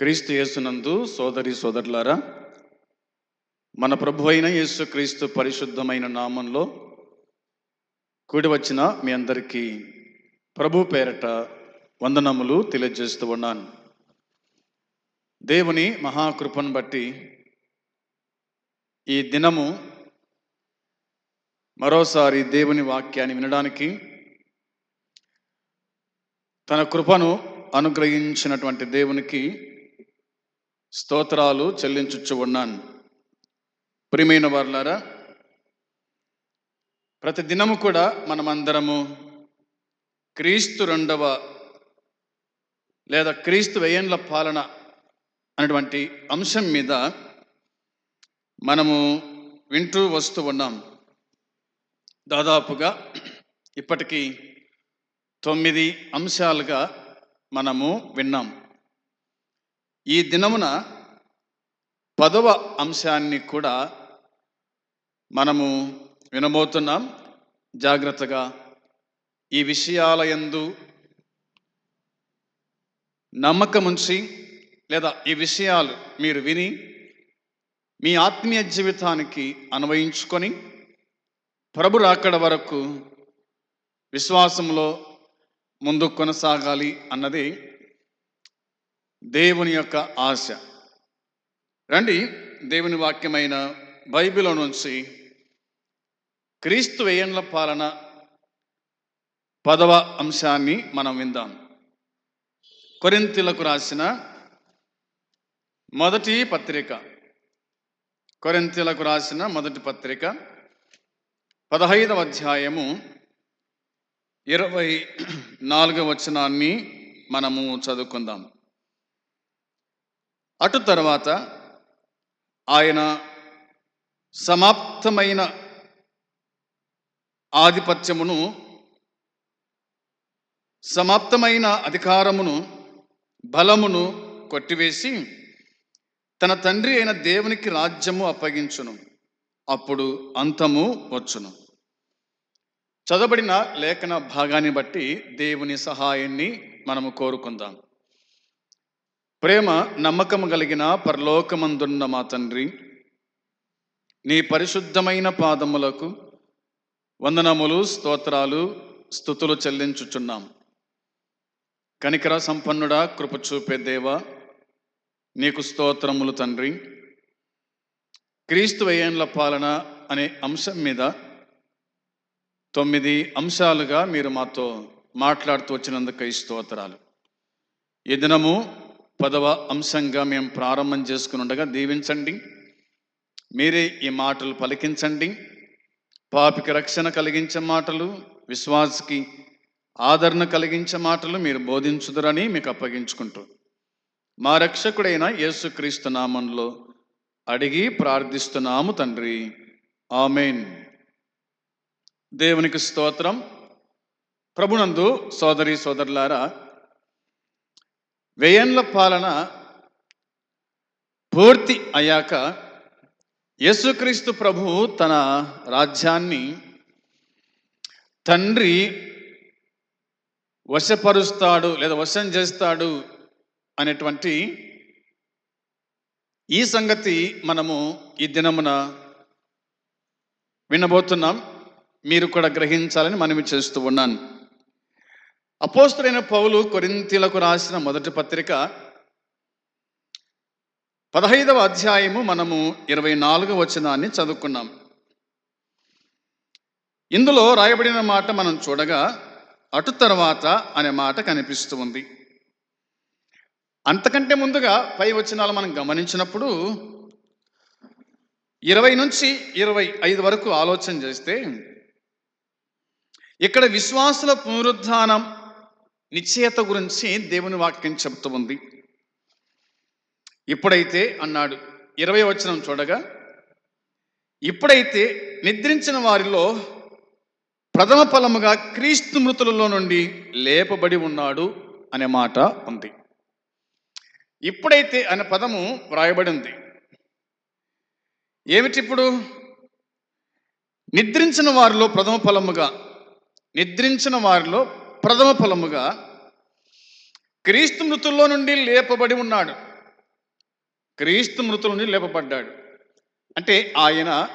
క్రీస్తు యేసునందు సోదరి సోదరులారా మన ప్రభు అయిన యేసు క్రీస్తు పరిశుద్ధమైన నామంలో కూడి వచ్చిన మీ అందరికీ ప్రభు పేరట వందనములు తెలియజేస్తూ ఉన్నాను. దేవుని మహాకృపను బట్టి ఈ దినము మరోసారి దేవుని వాక్యాన్ని వినడానికి తన కృపను అనుగ్రహించినటువంటి దేవునికి స్తోత్రాలు చెల్లించుచ్చు ఉన్నాను. ప్రియమైన వారులారా ప్రతి దినము కూడా మనమందరము క్రీస్తు రెండవ లేదా క్రీస్తు వ్యయంల పాలన అనేటువంటి అంశం మీద మనము వింటూ వస్తూ ఉన్నాం. దాదాపుగా ఇప్పటికీ తొమ్మిది అంశాలుగా మనము విన్నాం. ఈ దినమున పదవ అంశాన్ని కూడా మనము వినబోతున్నాం. జాగ్రత్తగా ఈ విషయాల యందు నమ్మకముంచి లేదా ఈ విషయాలు మీరు విని మీ ఆత్మీయ జీవితానికి అన్వయించుకొని ప్రభు రాకడ వరకు విశ్వాసంలో ముందు కొనసాగాలి అన్నది దేవుని యొక్క ఆశ. రండి దేవుని వాక్యమైన బైబిల్ నుంచి క్రీస్తు వేయండ్ల పాలన పదవ అంశాన్ని మనం విందాం. కొరింతిలకు రాసిన మొదటి పత్రిక. కొరింతిలకు రాసిన మొదటి పత్రిక పదహైదవ అధ్యాయము ఇరవై నాలుగవ వచనాన్ని మనము చదువుకుందాం. అటు తర్వాత ఆయన సమాప్తమైన ఆధిపత్యమును సమాప్తమైన అధికారమును బలమును కొట్టివేసి తన తండ్రి అయిన దేవునికి రాజ్యము అప్పగించును. అప్పుడు అంతము వచ్చును. చదవబడిన లేఖన భాగాన్ని బట్టి దేవుని సహాయాన్ని మనము కోరుకుందాం. ప్రేమ నమ్మకం కలిగిన పరలోకమందున్న మా తండ్రి నీ పరిశుద్ధమైన పాదములకు వందనములు స్తోత్రాలు స్థుతులు చెల్లించుచున్నాం. కనికర సంపన్నుడా కృప చూపే దేవ నీకు స్తోత్రములు తండ్రి. క్రీస్తు వేయండ్ల పాలన అనే అంశం మీద తొమ్మిది అంశాలుగా మీరు మాతో మాట్లాడుతూ వచ్చినందుకు ఈ స్తోత్రాలు. ఈ దినము పదవ అంశంగా మేము ప్రారంభం చేసుకుని ఉండగా దీవించండి. మీరే ఈ మాటలు పలికించండి. పాపికి రక్షణ కలిగించే మాటలు విశ్వాసకి ఆదరణ కలిగించే మాటలు మీరు బోధించుదురని మీకు అప్పగించుకుంటూ. మా రక్షకుడైన యేసుక్రీస్తు నామంలో అడిగి ప్రార్థిస్తున్నాము తండ్రి. ఆమెన్. దేవునికి స్తోత్రం. ప్రభునందు సోదరి సోదరులారా వేయండ్ల పాలన పూర్తి అయ్యాక యేసుక్రీస్తు ప్రభు తన రాజ్యాన్ని తండ్రి వశపరుస్తాడు లేదా వశం చేస్తాడు అనేటువంటి ఈ సంగతి మనము ఈ దినమున వినబోతున్నాం. మీరు కూడా గ్రహించాలని మనవి చేస్తూ ఉన్నాను. అపోస్తుడైన పౌలు కొరింతీలకు రాసిన మొదటి పత్రిక పదహైదవ అధ్యాయము మనము ఇరవై నాలుగు వచనాన్ని చదువుకున్నాం. ఇందులో రాయబడిన మాట మనం చూడగా అటు తర్వాత అనే మాట కనిపిస్తూ ఉంది. అంతకంటే ముందుగా పై వచనాలు మనం గమనించినప్పుడు ఇరవై నుంచి ఇరవై ఐదు వరకు ఆలోచన చేస్తే ఇక్కడ విశ్వాసుల పునరుద్ధానం నిశ్చయత గురించి దేవుని వాక్యం చెబుతూ ఉంది. ఇప్పుడైతే అన్నాడు ఇరవై వచనం చూడగా ఇప్పుడైతే నిద్రించిన వారిలో ప్రథమ ఫలముగా క్రీస్తు మృతులలో నుండి లేపబడి ఉన్నాడు అనే మాట ఉంది. ఇప్పుడైతే అనే పదము వ్రాయబడి ఉంది. ఏమిటి ఇప్పుడు? నిద్రించిన వారిలో ప్రథమ ఫలముగా నిద్రించిన వారిలో ప్రథమ ఫలముగా క్రీస్తు మృతుల్లో నుండి లేపబడి ఉన్నాడు. క్రీస్తు మృతుల నుండి లేపబడ్డాడు. అంటే ఆయన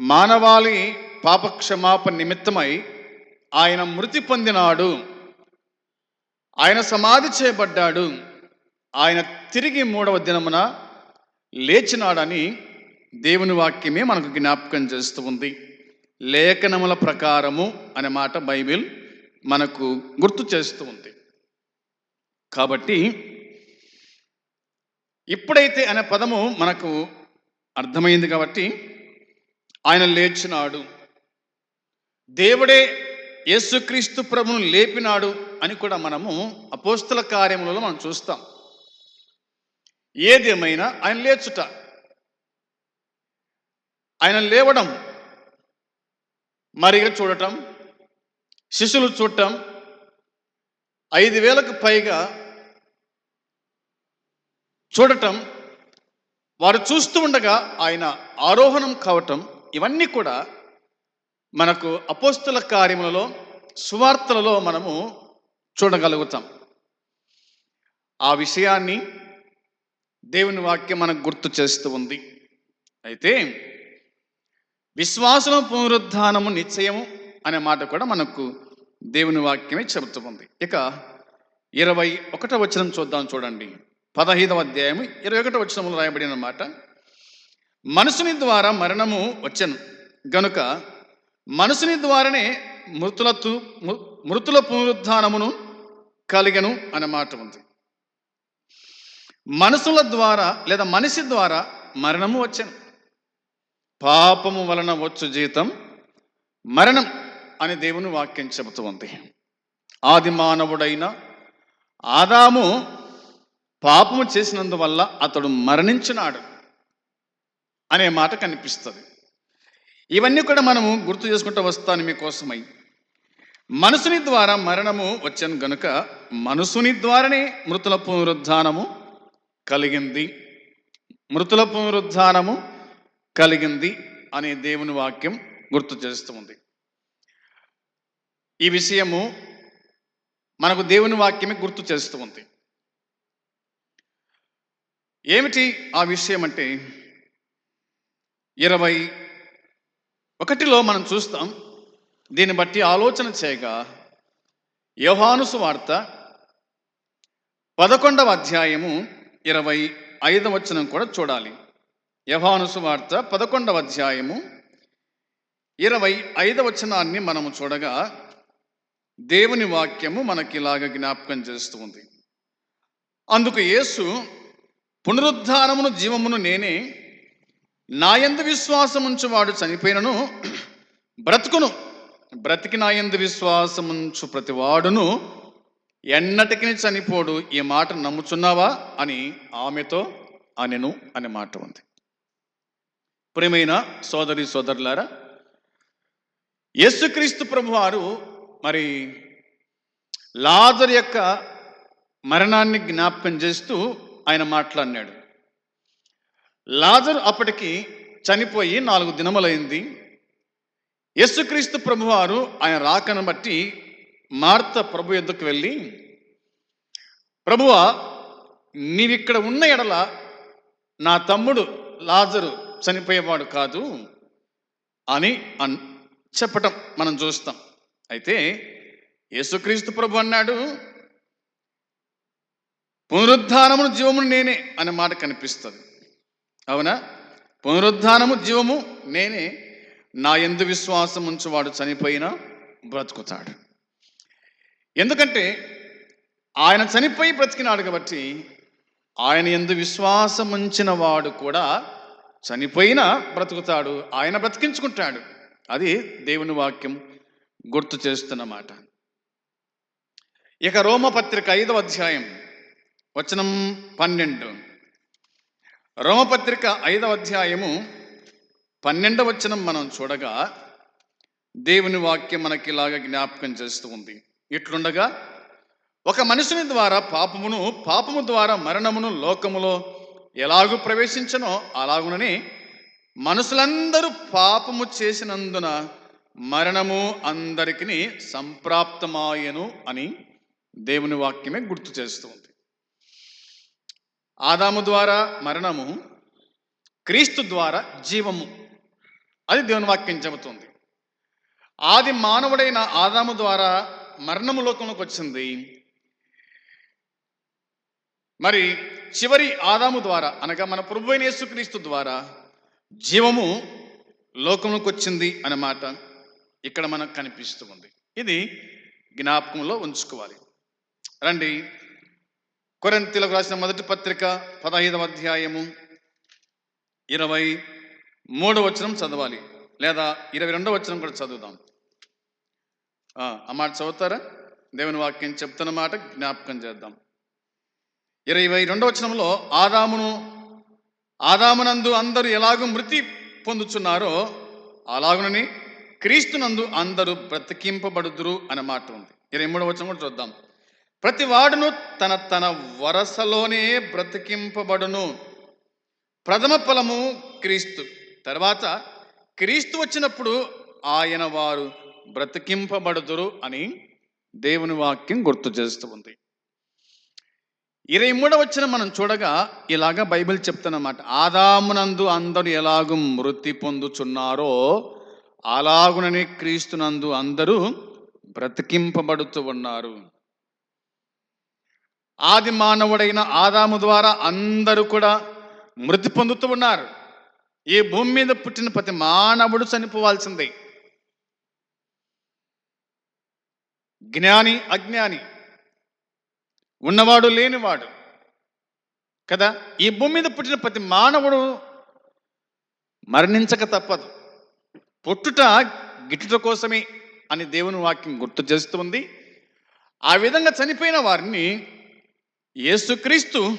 మానవాళి పాపక్షమాపణ నిమిత్తమై ఆయన మృతి పొందినాడు. ఆయన సమాధి చేయబడ్డాడు. ఆయన తిరిగి మూడవ దినమున లేచినాడని దేవుని వాక్యమే మనకు జ్ఞాపకం చేస్తూ ఉంది. లేఖనముల ప్రకారము అనే మాట బైబిల్ మనకు గుర్తు చేస్తూ ఉంది. కాబట్టి ఇప్పుడైతే అనే పదము మనకు అర్థమైంది కాబట్టి ఆయన లేచినాడు. దేవుడే యేసుక్రీస్తు ప్రభును లేపినాడు అని కూడా మనము అపోస్తుల కార్యములలో మనం చూస్తాం. ఏదేమైనా ఆయన లేచుట. ఆయన లేవడం మరిగా చూడటం శిష్యులు చూడటం ఐదు వేలకు పైగా చూడటం వారు చూస్తూ ఉండగా ఆయన ఆరోహణం కావటం ఇవన్నీ కూడా మనకు అపోస్తుల కార్యములలో సువార్తలలో మనము చూడగలుగుతాం. ఆ విషయాన్ని దేవుని వాక్యం మనకు గుర్తు చేస్తూ ఉంది. అయితే విశ్వాసం పునరుద్ధానము నిశ్చయము అనే మాట కూడా మనకు దేవుని వాక్యమే చెబుతూ ఉంది ఇక ఇరవై ఒకటో వచనం చూద్దాం చూడండి. పదహైదవ అధ్యాయము ఇరవై ఒకటో వచనంలో రాయబడిన మాట. మనసుని ద్వారా మరణము వచ్చను. గనుక మనసుని ద్వారానే మృతులతు మృతుల పునరుద్ధానమును కలిగను అనే మాట ఉంది. మనసుల ద్వారా లేదా మనిషి ద్వారా మరణము వచ్చను. పాపము వలన వచ్చు జీతం మరణం అని దేవుని వాక్యం చెబుతుంది ఆది మానవుడైన ఆదాము పాపము చేసినందువల్ల అతడు మరణించినాడు అనే మాట కనిపిస్తుంది. ఇవన్నీ కూడా మనము గుర్తు చేసుకుంటూ వస్తాను మీకోసమై. మనసుని ద్వారా మరణము వచ్చాను గనుక మనసుని ద్వారానే మృతుల పునరుద్ధానము కలిగింది. మృతుల పునరుద్ధానము కలిగింది అనే దేవుని వాక్యం గుర్తు చేస్తుంది ఈ విషయము మనకు దేవుని వాక్యమే గుర్తు చేస్తూ ఉంది. ఏమిటి ఆ విషయం అంటే ఇరవై ఒకటిలో మనం చూస్తాం దీన్ని బట్టి ఆలోచన చేయగా యోహానుసు వార్త పదకొండవ అధ్యాయము ఇరవై ఐదవ వచనం కూడా చూడాలి. యహానుసు వార్త పదకొండవ అధ్యాయము ఇరవై ఐదవ వచనాన్ని మనము చూడగా దేవుని వాక్యము మనకి ఇలాగ జ్ఞాపకం చేస్తూ ఉంది. అందుకు యేసు పునరుద్ధానమును జీవమును నేనే నాయందు విశ్వాసముంచువాడు విశ్వాసముంచు వాడు చనిపోయినను బ్రతుకును బ్రతికి నాయందు విశ్వాసముంచు ప్రతి వాడును ఎన్నటికి చనిపోడు ఈ మాట నమ్ముచున్నావా అని ఆమెతో అనెను అనే మాట ఉంది. ప్రియమైన సోదరి సోదరులారా యేసుక్రీస్తు ప్రభువారు మరి లాజర్ యొక్క మరణాన్ని జ్ఞాపకం చేస్తూ ఆయన మాట్లాడినాడు. లాజరు అప్పటికి చనిపోయి నాలుగు దినములైంది. యేసుక్రీస్తు ప్రభువారు ఆయన రాకను బట్టి మార్త ప్రభు ఎద్దుకు వెళ్ళి ప్రభువా నీవిక్కడ ఉన్న ఎడల నా తమ్ముడు లాజరు చనిపోయేవాడు కాదు అని అన్ చెప్పటం మనం చూస్తాం. అయితే యేసుక్రీస్తు ప్రభు అన్నాడు పునరుద్ధానమును జీవమును నేనే అనే మాట కనిపిస్తుంది. అవునా? పునరుద్ధానము జీవము నేనే నా ఎందు విశ్వాసం ఉంచువాడు చనిపోయినా బ్రతుకుతాడు. ఎందుకంటే ఆయన చనిపోయి బ్రతికినాడు కాబట్టి ఆయన ఎందు విశ్వాసం ఉంచిన వాడు కూడా చనిపోయినా బ్రతుకుతాడు ఆయన బ్రతికించుకుంటాడు. అది దేవుని వాక్యం గుర్తు చేస్తున్నమాట ఇక రోమపత్రిక ఐదవ అధ్యాయం వచనం పన్నెండు. రోమపత్రిక ఐదవ అధ్యాయము పన్నెండవ వచనం మనం చూడగా దేవుని వాక్యం మనకి ఇలాగ జ్ఞాపకం చేస్తూ ఉంది. ఇట్లుండగా ఒక మనుషుని ద్వారా పాపమును పాపము ద్వారా మరణమును లోకములో ఎలాగు ప్రవేశించనో అలాగునని మనుషులందరూ పాపము చేసినందున మరణము అందరికీ సంప్రాప్తమాయను అని దేవుని వాక్యమే గుర్తు చేస్తుంది ఆదాము ద్వారా మరణము క్రీస్తు ద్వారా జీవము అది దేవుని వాక్యం చెబుతుంది. ఆది మానవుడైన ఆదాము ద్వారా మరణము లోకంలోకి వచ్చింది. మరి చివరి ఆదాము ద్వారా అనగా మన ప్రభు అయిన యేసుక్రీస్తు ద్వారా జీవము లోకంలోకి వచ్చింది అన్నమాట ఇక్కడ మనకు కనిపిస్తూ ఉంది. ఇది జ్ఞాపకంలో ఉంచుకోవాలి. రండి. కొరంతిలకు రాసిన మొదటి పత్రిక పదహైదవ అధ్యాయము ఇరవై మూడవ వచనం చదవాలి. లేదా ఇరవై రెండవ వచనం కూడా చదువుదాం. ఆ ఆ మాట చదువుతారా? దేవుని వాక్యం చెప్తున్న మాట జ్ఞాపకం చేద్దాం. ఇరవై రెండవ వచనంలో ఆదామును ఆదామునందు అందరూ ఎలాగూ మృతి పొందుచున్నారో అలాగునని క్రీస్తునందు అందరూ బ్రతికింపబడుదురు అనే మాట ఉంది. ఇరవై మూడవ వచనం కూడా చూద్దాం. ప్రతి వాడును తన తన వరసలోనే బ్రతికింపబడును. ప్రథమ ఫలము క్రీస్తు. తర్వాత క్రీస్తు వచ్చినప్పుడు ఆయన వారు బ్రతికింపబడుదురు అని దేవుని వాక్యం గుర్తు చేస్తూ ఉంది. ఇరవై మూడవ వచ్చిన మనం చూడగా ఇలాగా బైబిల్ చెప్తున్నమాట. ఆదామునందు అందరూ ఎలాగూ మృతి పొందుచున్నారో అలాగునని క్రీస్తునందు అందరూ బ్రతికింపబడుతూ ఉన్నారు. ఆది మానవుడైన ఆదాము ద్వారా అందరూ కూడా మృతి పొందుతూ ఉన్నారు. ఈ భూమి మీద పుట్టిన ప్రతి మానవుడు చనిపోవాల్సిందే. జ్ఞాని అజ్ఞాని ఉన్నవాడు లేనివాడు. కదా? ఈ భూమి మీద పుట్టిన ప్రతి మానవుడు మరణించక తప్పదు. పుట్టుట గిట్టుట కోసమే అని దేవుని వాక్యం గుర్తు చేస్తుంది. ఆ విధంగా చనిపోయిన వారిని యేసుక్రీస్తు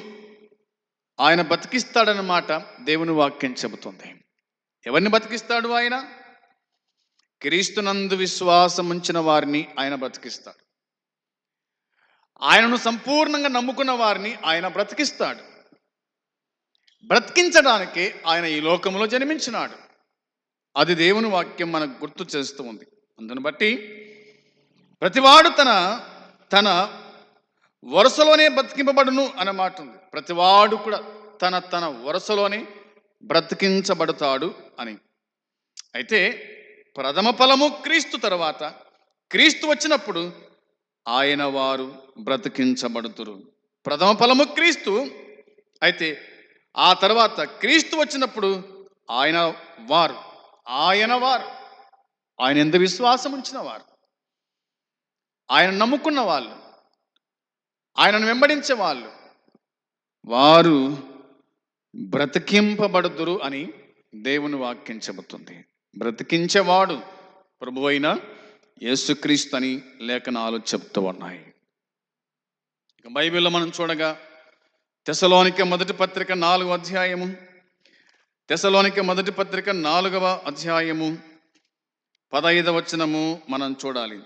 ఆయన బతికిస్తాడన్నమాట దేవుని వాక్యం చెబుతుంది. ఎవరిని బతికిస్తాడు ఆయన? క్రీస్తునందు విశ్వాసం ఉంచిన వారిని ఆయన బ్రతికిస్తాడు ఆయనను సంపూర్ణంగా నమ్ముకున్న వారిని ఆయన బ్రతికిస్తాడు. బ్రతికించడానికే ఆయన ఈ లోకంలో జన్మించినాడు. అది దేవుని వాక్యం మనకు గుర్తు చేస్తూ ఉంది. అందును బట్టి ప్రతివాడు తన తన వరుసలోనే బ్రతికింపబడును అనే మాట ఉంది. ప్రతివాడు కూడా తన తన వరుసలోనే బ్రతికించబడతాడు అని. అయితే ప్రథమ ఫలము క్రీస్తు తర్వాత క్రీస్తు వచ్చినప్పుడు ఆయన వారు బ్రతికించబడుతురు. ప్రథమ ఫలము క్రీస్తు. అయితే ఆ తర్వాత క్రీస్తు వచ్చినప్పుడు ఆయన వారు ఆయన వారు ఆయన ఎంత విశ్వాసం ఉంచిన వారు ఆయన నమ్ముకున్న వాళ్ళు ఆయనను వెంబడించే వాళ్ళు వారు బ్రతికింపబడుదురు అని దేవుని వాక్యం చెబుతుంది. బ్రతికించేవాడు ప్రభు అయిన యేసుక్రీస్తు అని లేఖనాలు చెప్తూ ఉన్నాయి. ఇక బైబిల్లో మనం చూడగా తెసలోనిక మొదటి పత్రిక నాలుగు అధ్యాయము తెసలోనిక మొదటి పత్రిక నాలుగవ అధ్యాయము పదహైదవ వచనము మనం చూడాలి.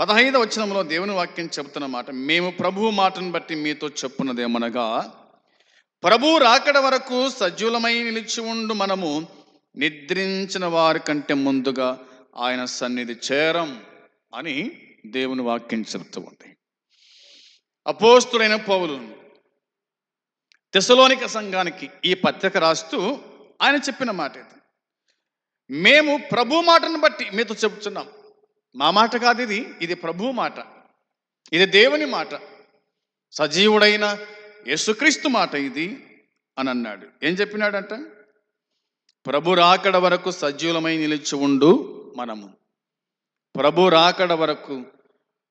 పదహైదవ వచనంలో దేవుని వాక్యం చెబుతున్న మాట మేము ప్రభువు మాటను బట్టి మీతో చెప్పున్నదేమనగా ప్రభు రాకడ వరకు సజీవులమై నిలిచి ఉండు మనము నిద్రించిన వారి కంటే ముందుగా ఆయన సన్నిధి చేరం అని దేవుని వాక్యం చెబుతూ ఉంది. అపోస్తుడైన పౌలు తెసలోనిక సంఘానికి ఈ పత్రిక రాస్తూ ఆయన చెప్పిన మాట ఇది. మేము ప్రభు మాటను బట్టి మీతో చెబుతున్నాం. మా మాట కాదు ఇది ఇది ప్రభు మాట. ఇది దేవుని మాట. సజీవుడైన యేసుక్రీస్తు మాట ఇది అని అన్నాడు. ఏం చెప్పినాడంట? ప్రభు రాకడ వరకు సజీవులమై నిలిచి ఉండు మనము. ప్రభు రాకడ వరకు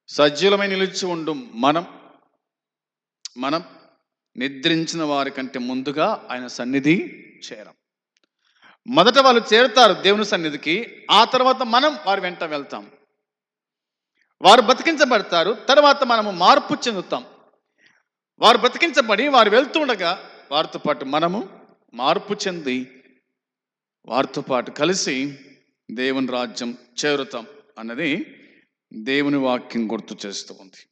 సజీవులమై నిలిచి ఉండు మనం. మనం నిద్రించిన వారి కంటే ముందుగా ఆయన సన్నిధి చేరం. మొదట వాళ్ళు చేరుతారు దేవుని సన్నిధికి ఆ తర్వాత మనం వారి వెంట వెళ్తాం. వారు బతికించబడతారు తర్వాత మనము మార్పు చెందుతాం. వారు బ్రతికించబడి వారు వెళ్తుండగా వారితో పాటు మనము మార్పు చెంది వారితో పాటు కలిసి దేవుని రాజ్యం చేరుతాం అన్నది దేవుని వాక్యం గుర్తు చేస్తూ ఉంది.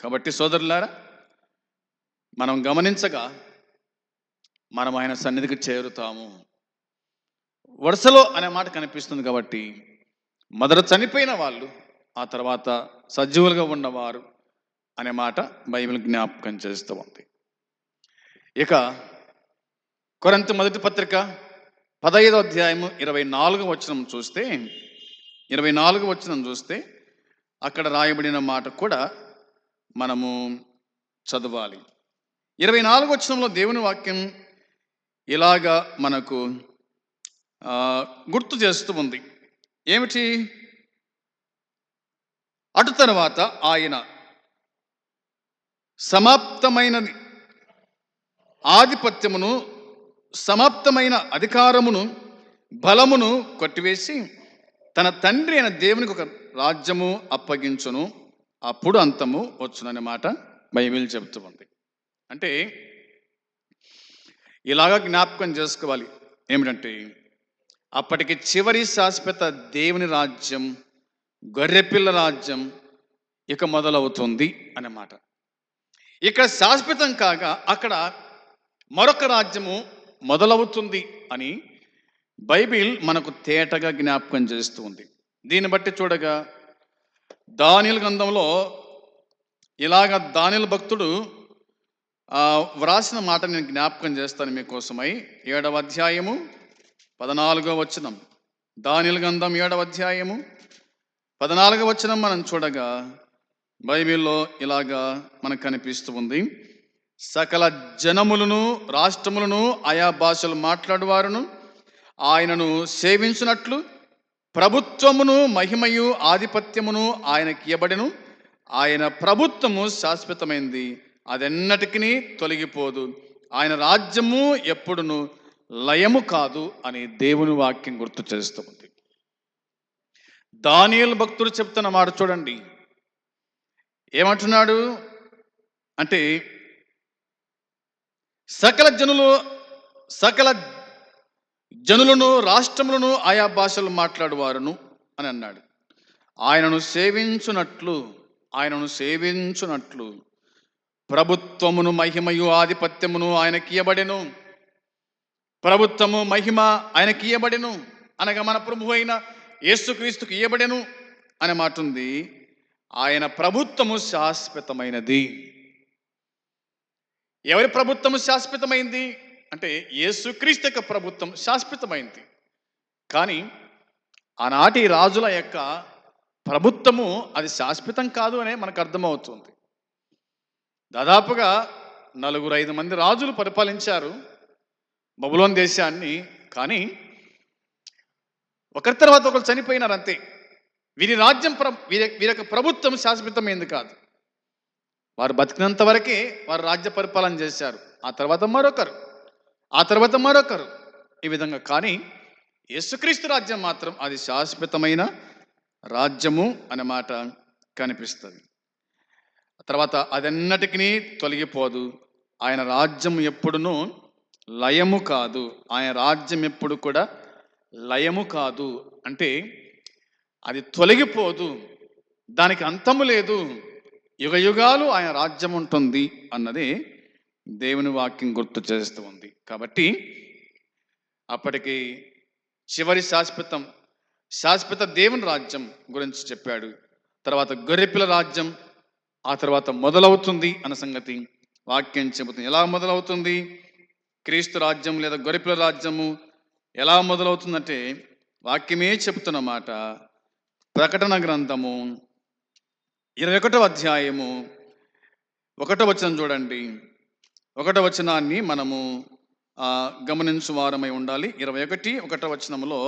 కాబట్టి సోదరులారా మనం గమనించగా మనం ఆయన సన్నిధికి చేరుతాము. వరుసలో అనే మాట కనిపిస్తుంది కాబట్టి మొదట చనిపోయిన వాళ్ళు ఆ తర్వాత సజీవులుగా ఉన్నవారు అనే మాట బైబిల్ జ్ఞాపకం చేస్తూ ఉంది. ఇక కొరంత మొదటి పత్రిక పదహైదు అధ్యాయము ఇరవై నాలుగు వచనం చూస్తే ఇరవై నాలుగు వచనం చూస్తే అక్కడ రాయబడిన మాట కూడా మనము చదవాలి. ఇరవై నాలుగు వచనంలో దేవుని వాక్యం ఇలాగా మనకు గుర్తు చేస్తూ ఉంది. ఏమిటి? అటు తర్వాత ఆయన సమాప్తమైనది ఆధిపత్యమును సమాప్తమైన అధికారమును బలమును కొట్టివేసి తన తండ్రి అయిన దేవునికి ఒక రాజ్యము అప్పగించును. అప్పుడు అంతము వచ్చుననే మాట బైబిల్ చెబుతూ ఉంది. అంటే ఇలాగా జ్ఞాపకం చేసుకోవాలి. ఏమిటంటే అప్పటికి చివరి శాశ్వత దేవుని రాజ్యం గొర్రెపిల్ల రాజ్యం ఇక మొదలవుతుంది అన్నమాట ఇక్కడ శాశ్వతం కాగా అక్కడ మరొక రాజ్యము మొదలవుతుంది అని బైబిల్ మనకు తేటగా జ్ఞాపకం చేస్తూ ఉంది. దీన్ని బట్టి చూడగా దానిల గ్రంథంలో ఇలాగ దానిల భక్తుడు వ్రాసిన మాట నేను జ్ఞాపకం చేస్తాను మీకోసమై. ఏడవ అధ్యాయము పదనాలుగో వచనం. దానిల గంధం ఏడవ అధ్యాయము పదనాలుగో వచనం మనం చూడగా బైబిల్లో ఇలాగా మనకు కనిపిస్తూ ఉంది. సకల జనములను రాష్ట్రములను ఆయా భాషలు మాట్లాడువారును. ఆయనను సేవించినట్లు ప్రభుత్వమును మహిమయు ఆధిపత్యమును ఆయనకి ఇవ్వబడిను ఆయన ప్రభుత్వము శాశ్వతమైంది. అదెన్నటికీ తొలగిపోదు. ఆయన రాజ్యము ఎప్పుడును లయము కాదు అని దేవుని వాక్యం గుర్తు చేస్తుంది. దానియల్ భక్తుడు చెప్తున్న మాట చూడండి. ఏమంటున్నాడు? అంటే సకల జనులు సకల జనులను రాష్ట్రములను ఆయా భాషలు మాట్లాడువారును అని అన్నాడు. ఆయనను సేవించునట్లు ఆయనను సేవించునట్లు ప్రభుత్వమును మహిమయు ఆధిపత్యమును ఆయనకి ఇయ్యబడెను. ప్రభుత్వము మహిమ ఆయనకి ఇయ్యబడెను అనగా మన ప్రభు అయిన యేసుక్రీస్తుకు ఇయ్యబడెను అనే మాట ఉంది ఆయన ప్రభుత్వము శాశ్వతమైనది. ఎవరి ప్రభుత్వము శాశ్వతమైంది? అంటే యేసుక్రీస్తు యొక్క ప్రభుత్వం శాశ్వతమైంది. కానీ ఆనాటి రాజుల యొక్క ప్రభుత్వము అది శాశ్వతం కాదు అనే మనకు అర్థమవుతుంది. దాదాపుగా నలుగురు ఐదు మంది రాజులు పరిపాలించారు బబులోన్ దేశాన్ని కానీ ఒకరి తర్వాత ఒకరు చనిపోయినారు అంతే. వీరి రాజ్యం ప్ర వీరి వీరి యొక్క ప్రభుత్వం శాశ్వతమైంది కాదు. వారు బతికినంత వరకే వారు రాజ్య పరిపాలన చేశారు. ఆ తర్వాత మరొకరు ఆ తర్వాత మరొకరు. ఈ విధంగా కానీ యేసుక్రీస్తు రాజ్యం మాత్రం అది శాశ్వతమైన రాజ్యము అనే మాట కనిపిస్తుంది. తర్వాత అదన్నటికీ తొలగిపోదు. ఆయన రాజ్యం ఎప్పుడునూ లయము కాదు. ఆయన రాజ్యం ఎప్పుడు కూడా లయము కాదు. అంటే అది తొలగిపోదు. దానికి అంతము లేదు. యుగ యుగాలు ఆయన రాజ్యం ఉంటుంది అన్నది దేవుని వాక్యం గుర్తు చేస్తూ ఉంది. కాబట్టి అప్పటికి చివరి శాశ్వతం శాశ్వత దేవుని రాజ్యం గురించి చెప్పాడు. తర్వాత గొర్రెపిల్ల రాజ్యం ఆ తర్వాత మొదలవుతుంది అన్న సంగతి వాక్యం చెబుతుంది. ఎలా మొదలవుతుంది? క్రీస్తు రాజ్యం లేదా గొరిపిల రాజ్యము ఎలా మొదలవుతుందంటే వాక్యమే చెబుతున్న మాట ప్రకటన గ్రంథము ఇరవై ఒకటో అధ్యాయము ఒకటో వచనం చూడండి. ఒకటో వచనాన్ని మనము గమనించు వారమై ఉండాలి. ఇరవై ఒకటి ఒకటో వచనములో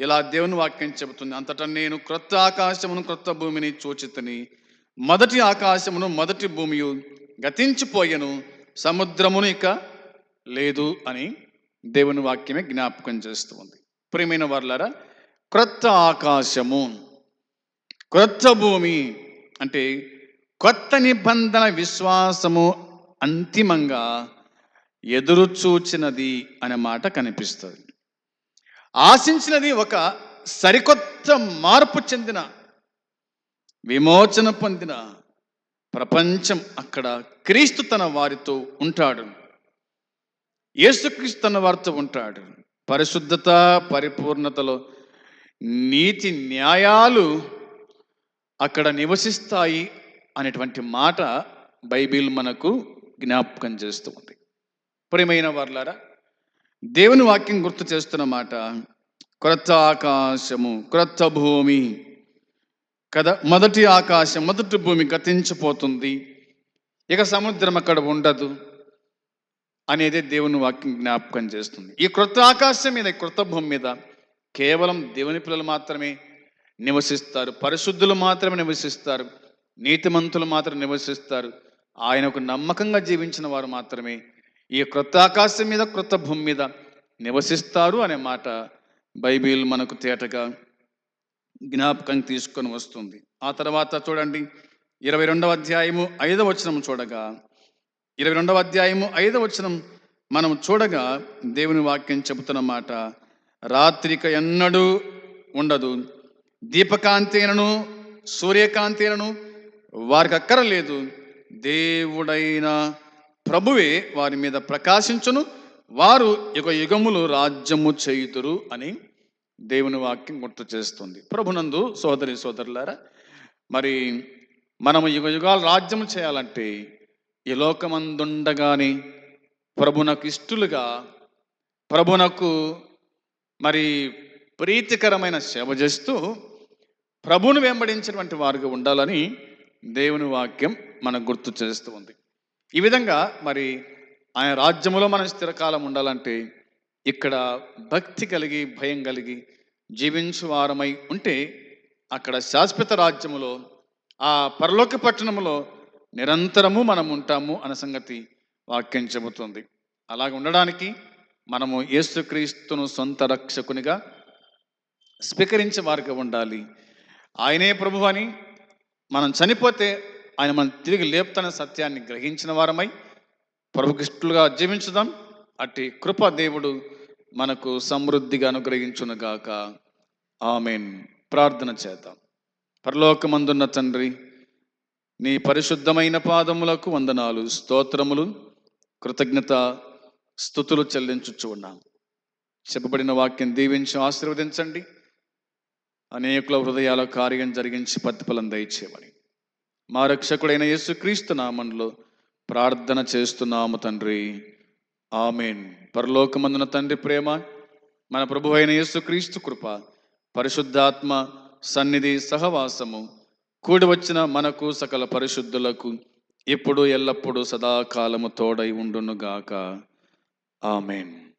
ఇలా దేవుని వాక్యం చెబుతుంది. అంతటా నేను క్రొత్త ఆకాశమును క్రొత్త భూమిని చూచితని. మొదటి ఆకాశమును మొదటి భూమియు గతించిపోయెను. సముద్రమును ఇక లేదు అని దేవుని వాక్యమే జ్ఞాపకం చేస్తూ ఉంది. ప్రియమైన వర్లరా క్రొత్త ఆకాశము క్రొత్త భూమి అంటే కొత్త నిబంధన విశ్వాసము అంతిమంగా ఎదురు చూచినది అనే మాట కనిపిస్తుంది. ఆశించినది ఒక సరికొత్త మార్పు చెందిన విమోచన పొందిన ప్రపంచం అక్కడ క్రీస్తు తన వారితో ఉంటాడు. యేసుక్రీస్తు తన వారితో ఉంటాడు. పరిశుద్ధత పరిపూర్ణతలో నీతి న్యాయాలు అక్కడ నివసిస్తాయి అనేటువంటి మాట బైబిల్ మనకు జ్ఞాపకం చేస్తూ ఉంది. ప్రియమైన వర్లారా దేవుని వాక్యం గుర్తు చేస్తున్న మాట క్రొత్త ఆకాశము క్రొత్త భూమి కదా మొదటి ఆకాశం మొదటి భూమి గతించిపోతుంది ఇక సముద్రం అక్కడ ఉండదు అనేది దేవుని వాక్యం జ్ఞాపకం చేస్తుంది. ఈ క్రొత్త ఆకాశం మీద ఈ క్రొత్త భూమి మీద కేవలం దేవుని పిల్లలు మాత్రమే నివసిస్తారు. పరిశుద్ధులు మాత్రమే నివసిస్తారు. నీతిమంతులు మాత్రం నివసిస్తారు. ఆయనకు నమ్మకంగా జీవించిన వారు మాత్రమే ఈ క్రొత్త ఆకాశం మీద క్రొత్త భూమి మీద నివసిస్తారు అనే మాట బైబిల్ మనకు తేటగా జ్ఞాపకం తీసుకొని వస్తుంది. ఆ తర్వాత చూడండి ఇరవై రెండవ అధ్యాయము ఐదవ వచనం చూడగా ఇరవై రెండవ అధ్యాయము ఐదవ వచనం మనం చూడగా దేవుని వాక్యం చెబుతున్న మాట రాత్రిక ఎన్నడూ ఉండదు. దీపకాంతేనను సూర్యకాంతేనను వారికి అక్కరలేదు దేవుడైన ప్రభువే వారి మీద ప్రకాశించును వారు యుగ యుగములు రాజ్యము చేయుదురు అని దేవుని వాక్యం గుర్తు చేస్తుంది. ప్రభునందు సోదరి సోదరులారా మరి మనము యుగ యుగాలు రాజ్యము చేయాలంటే ఈ లోకమందుండగానే ప్రభునకు ఇష్టలుగా ప్రభునకు మరి ప్రీతికరమైన సేవ చేస్తూ ప్రభును వెంబడించినటువంటి వారుగా ఉండాలని దేవుని వాక్యం మనకు గుర్తు చేస్తూ ఉంది. ఈ విధంగా మరి ఆయన రాజ్యములో మనం స్థిరకాలం ఉండాలంటే ఇక్కడ భక్తి కలిగి భయం కలిగి జీవించు వారమై ఉంటే అక్కడ శాశ్వత రాజ్యములో ఆ పరలోక పట్టణములో నిరంతరము మనం ఉంటాము అన్న సంగతి వాక్యం చెబుతుంది. అలాగ ఉండడానికి మనము యేసుక్రీస్తును సొంత రక్షకునిగా స్వీకరించే వారిగా ఉండాలి. ఆయనే ప్రభు అని మనం చనిపోతే ఆయన మనం తిరిగి లేపుతున్న సత్యాన్ని గ్రహించిన వారమై ప్రభుకిష్టులుగా జీవించుదాం. అట్టి కృప దేవుడు మనకు సమృద్ధిగా అనుగ్రహించునుగాక ఆమెన్. ప్రార్థన చేద్దాం. పరలోకమందున్న తండ్రి నీ పరిశుద్ధమైన పాదములకు వందనాలు స్తోత్రములు కృతజ్ఞత స్థుతులు చెల్లించుచు ఉన్నాం చెప్పబడిన వాక్యం దీవించి ఆశీర్వదించండి. అనేకుల హృదయాల కార్యం జరిగించి ప్రతిఫలం దయచేయమని. మా రక్షకుడైన యేసుక్రీస్తు నామంలో ప్రార్థన చేస్తున్నాము తండ్రి. ఆమెన్. పరలోకమందున తండ్రి ప్రేమ మన ప్రభు అయిన యేసుక్రీస్తు కృప పరిశుద్ధాత్మ సన్నిధి సహవాసము కూడి వచ్చిన మనకు సకల పరిశుద్ధులకు ఇప్పుడు ఎల్లప్పుడూ సదాకాలము తోడై ఉండునుగాక. ఆమెన్.